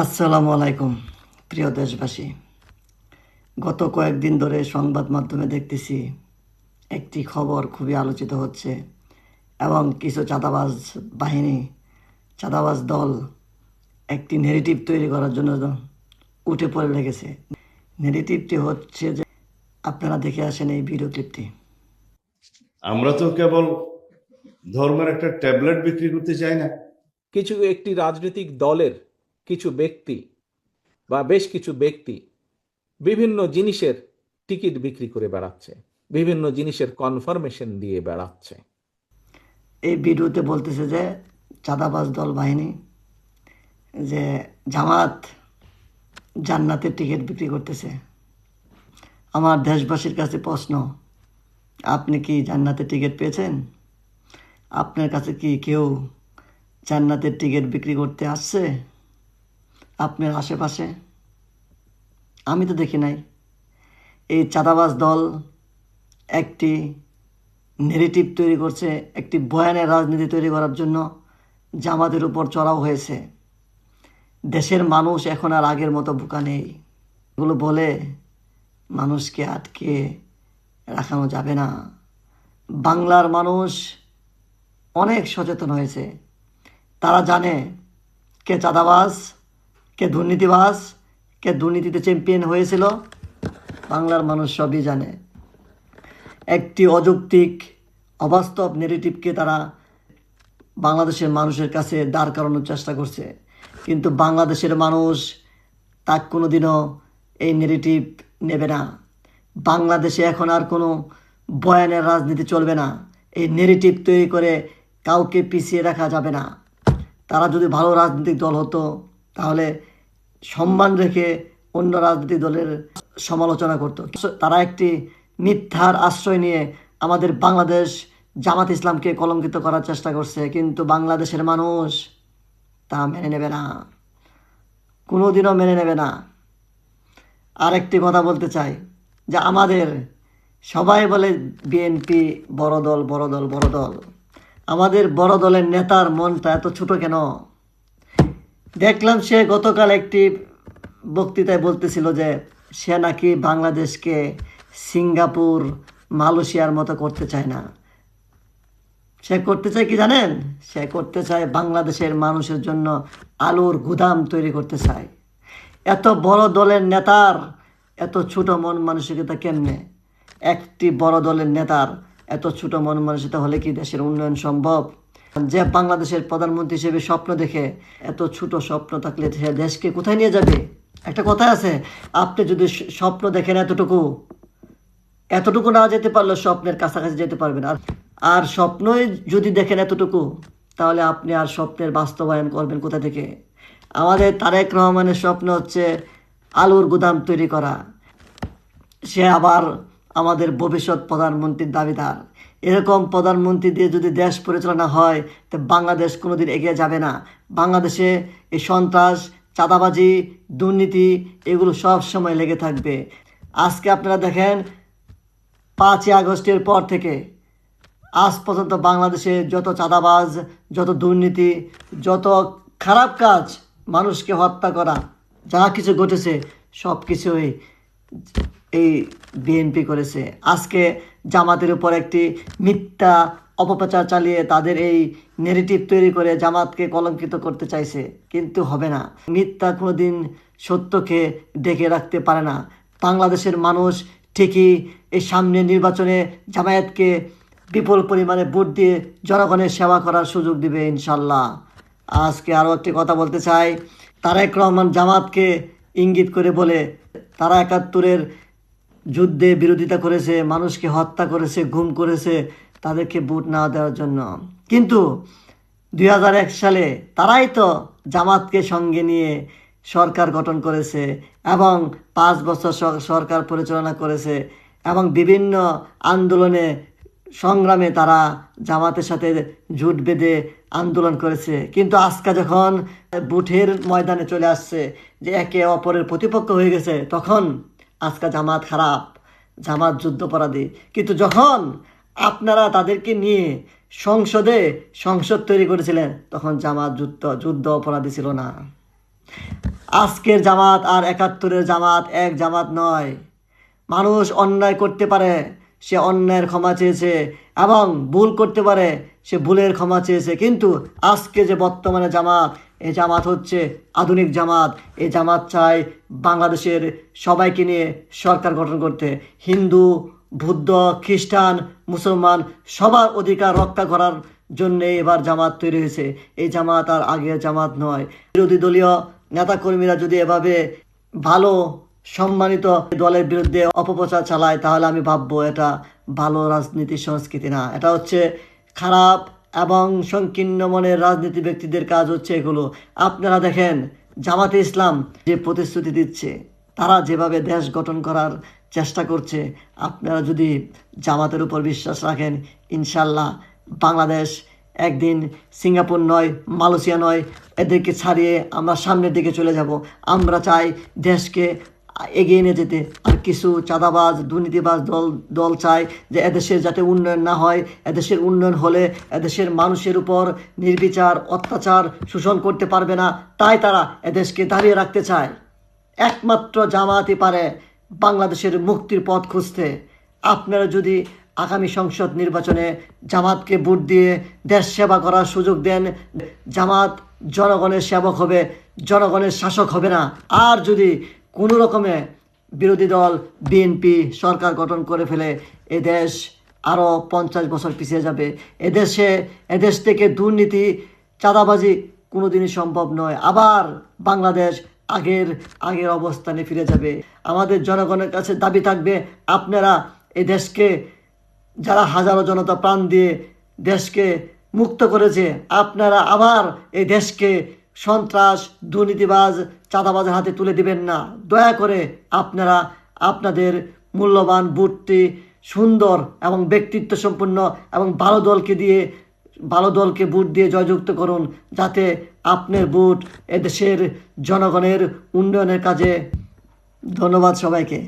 আসসালামু আলাইকুম প্রিয় দেশবাসী। গত কয়েকদিন ধরে সংবাদ মাধ্যমে দেখতেছি একটি খবর খুবই আলোচিত হচ্ছে এবং কিছু চাঁদাবাজ বাহিনী চাঁদাবাজ দল একটি নেগেটিভ তৈরি করার জন্য উঠে পড়ে লেগেছে। নেগেটিভটি হচ্ছে যে আপনারা দেখে আসেন এই ভিডিও ক্লিপটি আমরা তো কেবল ধর্মের একটা ট্যাবলেট বিক্রি করতে চাই না। কিছু একটি রাজনৈতিক দলের কিছু ব্যক্তি বা বেশ কিছু ব্যক্তি বিভিন্ন জিনিসের টিকিট বিক্রি করে বেড়াচ্ছে, বিভিন্ন জিনিসের কনফার্মেশন দিয়ে বেড়াচ্ছে। এই ভিডিওতে বলতেছে যে চাঁদাবাজ দল বাহিনী যে জামাত জান্নাতের টিকিট বিক্রি করতেছে। আমার দেশবাসীর কাছে প্রশ্ন, আপনি কি জান্নাতের টিকিট পেয়েছেন? আপনার কাছে কি কেউ জান্নাতের টিকিট বিক্রি করতে আসছে? আপনার আশেপাশে? আমি তো দেখি নাই। এই চাঁদাবাজ দল একটি নেগেটিভ তৈরি করছে, একটি বয়ানের রাজনীতি তৈরি করার জন্য জামাতের উপর চড়াও হয়েছে। দেশের মানুষ এখন আর আগের মতো বোকা নেই। এগুলো বলে মানুষকে আটকে রাখানো যাবে না। বাংলার মানুষ অনেক সচেতন হয়েছে। তারা জানে কে চাঁদাবাজ কে দুর্নীতিবাস কে দুর্নীতিতে চ্যাম্পিয়ন হয়েছিল, বাংলার মানুষ সবই জানে। একটি অযৌক্তিক, অবাস্তব নেগেটিভকে তারা বাংলাদেশের মানুষের কাছে দাঁড় করানোর চেষ্টা করছে। কিন্তু বাংলাদেশের মানুষ তা কোনোদিনও এই নেগেটিভ নেবে না। বাংলাদেশে এখন আর কোনো বয়ানের রাজনীতি চলবে না। এই নেগেটিভ তৈরি করে কাউকে পিছিয়ে রাখা যাবে না। তারা যদি ভালো রাজনৈতিক দল হতো তাহলে সম্মান রেখে অন্য রাজনৈতিক দলের সমালোচনা করত। তারা একটি মিথ্যার আশ্রয় নিয়ে আমাদের বাংলাদেশ জামাত ইসলামকে কলঙ্কিত করার চেষ্টা করছে, কিন্তু বাংলাদেশের মানুষ তা মেনে নেবে না। কোনোদিনও মেনে নেবে না। আরেকটি কথা বলতে চাই, যে আমাদের সবাই বলে বিএনপি বড় দল বড় দল বড় দল। আমাদের বড় দলের নেতার মনটা এত ছোট কেন? দেখলাম সে গতকাল একটি বক্তৃতায় বলতেছিল যে সে নাকি বাংলাদেশকে সিঙ্গাপুর, মালয়েশিয়ার মতো করতে চায় না। সে করতে চায় কি জানেন? সে করতে চায় বাংলাদেশের মানুষের জন্য আলুর গুদাম তৈরি করতে চায়। এত বড় দলের নেতার, এত ছোট মন মানসিকতা কেমনে? একটি বড় দলের নেতার এত ছোট মন মানসিকতা হলে কি দেশের উন্নয়ন সম্ভব? যে বাংলাদেশের প্রধানমন্ত্রী হিসেবে স্বপ্ন দেখে এত ছোট স্বপ্ন থাকলে সে দেশকে কোথায় নিয়ে যাবে? একটা কথা আছে, আপনি যদি স্বপ্ন দেখেন এতটুকু এতটুকু না যেতে পারলে স্বপ্নের কাছাকাছি যেতে পারবেন। আর আর স্বপ্নই যদি দেখেন এতটুকু, তাহলে আপনি আর স্বপ্নের বাস্তবায়ন করবেন কোথা থেকে? আমাদের তারেক রহমানের স্বপ্ন হচ্ছে আলুর গুদাম তৈরি করা। সে আবার আমাদের ভবিষ্যৎ প্রধানমন্ত্রীর দাবিদার। এরকম প্রধানমন্ত্রী দিয়ে যদি দেশ পরিচালনা হয়, তো বাংলাদেশ কোনোদিন এগিয়ে যাবে না। বাংলাদেশে এই সন্ত্রাস, চাঁদাবাজি, দুর্নীতি, এগুলো সব সময় লেগে থাকবে। আজকে আপনারা দেখেন, পাঁচই আগস্টের পর থেকে আজ পর্যন্ত বাংলাদেশে যত চাঁদাবাজ, যত দুর্নীতি, যত খারাপ কাজ মানুষকে হত্যা করা, যা কিছু ঘটেছে সব কিছুই এই বিএনপি করেছে। আজকে জামাতের উপর একটি মিথ্যা অপপ্রচার চালিয়ে তাদের এই নেগেটিভ তৈরি করে জামাতকে কলঙ্কিত করতে চাইছে। কিন্তু হবে না। মিথ্যা কোনোদিন সত্যকে ডেকে রাখতে পারে না। বাংলাদেশের মানুষ ঠিকই এই সামনে নির্বাচনে জামায়াতকে বিপুল পরিমাণে ভোট দিয়ে জনগণের সেবা করার সুযোগ দিবে ইনশাল্লাহ আজকে আরও একটি কথা বলতে চাই। তারেক রহমান জামাতকে ইঙ্গিত করে বলে, তারা একাত্তরের যুদ্ধে বিরোধিতা করেছে, মানুষকে হত্যা করেছে, গুম করেছে তাদেরকে ভোট না দেওয়ার জন্য। কিন্তু দু হাজার এক সালে তারাই তো জামাতকে সঙ্গে নিয়ে সরকার গঠন করেছে এবং পাঁচ বছর সরকার পরিচালনা করেছে এবং বিভিন্ন আন্দোলনে সংগ্রামে তারা জামাতের সাথে জুট বেঁধে আন্দোলন করেছে। কিন্তু আজকে যখন বুথের ময়দানে চলে আসছে যে একে অপরের প্রতিপক্ষ হয়ে গেছে, তখন আজকে জামাত খারাপ, জামাত যুদ্ধপরাধী। কিন্তু যখন আপনারা তাদেরকে নিয়ে সংসদে সংসদ তৈরি করেছিলেন, তখন জামাত যুদ্ধ যুদ্ধ অপরাধী ছিল না। আজকের জামাত আর একাত্তরের জামাত এক জামাত নয়। মানুষ অন্যায় করতে পারে, সে অন্যায়ের ক্ষমা চেয়েছে, এবং ভুল করতে পারে, সে ভুলের ক্ষমা চেয়েছে। কিন্তু আজকে যে বর্তমানে জামাত এই জামাত হচ্ছে আধুনিক জামাত। এই জামাত চায় বাংলাদেশের সবাইকে নিয়ে সরকার গঠন করতে। হিন্দু, বুদ্ধ, খ্রিস্টান, মুসলমান সবার অধিকার রক্ষা করার জন্য এবার জামাত তৈরি হয়েছে। এই জামাত আর আগের জামাত নয়। বিরোধী দলীয় নেতাকর্মীরা যদি এভাবে ভালো সম্মানিত দলের বিরুদ্ধে অপপ্রচার চালায়, তাহলে আমি ভাববো এটা ভালো রাজনীতি, সংস্কৃতি না। এটা হচ্ছে খারাপ এবং সংকীর্ণ মনের রাজনীতি ব্যক্তিদের কাজ হচ্ছে এগুলো। আপনারা দেখেন, জামাতে ইসলাম যে প্রতিশ্রুতি দিচ্ছে, তারা যেভাবে দেশ গঠন করার চেষ্টা করছে, আপনারা যদি জামাতের উপর বিশ্বাস রাখেন ইনশাল্লাহ বাংলাদেশ একদিন সিঙ্গাপুর নয়, মালয়েশিয়া নয়, এদেরকে ছাড়িয়ে আমরা সামনের দিকে চলে যাব। আমরা চাই দেশকে এগিয়ে নিয়ে যেতে। আর কিছু চাঁদাবাজ, দুর্নীতিবাজ দল দল চায় যে এদেশের যাতে উন্নয়ন না হয়, এদেশের উন্নয়ন হলে এদেশের মানুষের উপর নির্বিচার, অত্যাচার শোষণ করতে পারবে না। তাই তারা এদেশকে দাঁড়িয়ে রাখতে চায়। একমাত্র জামাতই পারে বাংলাদেশের মুক্তির পথ খুঁজতে। আপনারা যদি আগামী সংসদ নির্বাচনে জামাতকে ভোট দিয়ে দেশ সেবা করার সুযোগ দেন, জামাত জনগণের সেবক হবে, জনগণের শাসক হবে না। আর যদি কোনো রকমে বিরোধী দল, বিএনপি সরকার গঠন করে ফেলে এ দেশ আরও পঞ্চাশ বছর পিছিয়ে যাবে। এদেশে এদেশ থেকে দুর্নীতি, চাঁদাবাজি কোনোদিনই সম্ভব নয়। আবার বাংলাদেশ আগের আগের অবস্থানে ফিরে যাবে। আমাদের জনগণের কাছে দাবি থাকবে, আপনারা এ দেশকে, যারা হাজারো জনতা প্রাণ দিয়ে দেশকে মুক্ত করেছে, আপনারা আবার এই দেশকে সন্ত্রাস, দুর্নীতিবাজ চাঁদাবাজের হাতে তুলে দিবেন না। দয়া করে আপনারা আপনাদের মূল্যবান বুটটি সুন্দর এবং ব্যক্তিত্ব সম্পন্ন এবং ভালো দলকে দিয়ে, ভালো দলকে বুট দিয়ে জয়যুক্ত করুন, যাতে আপনার বুট এদেশের জনগণের উন্নয়নের কাজে ধন্যবাদ সবাইকে।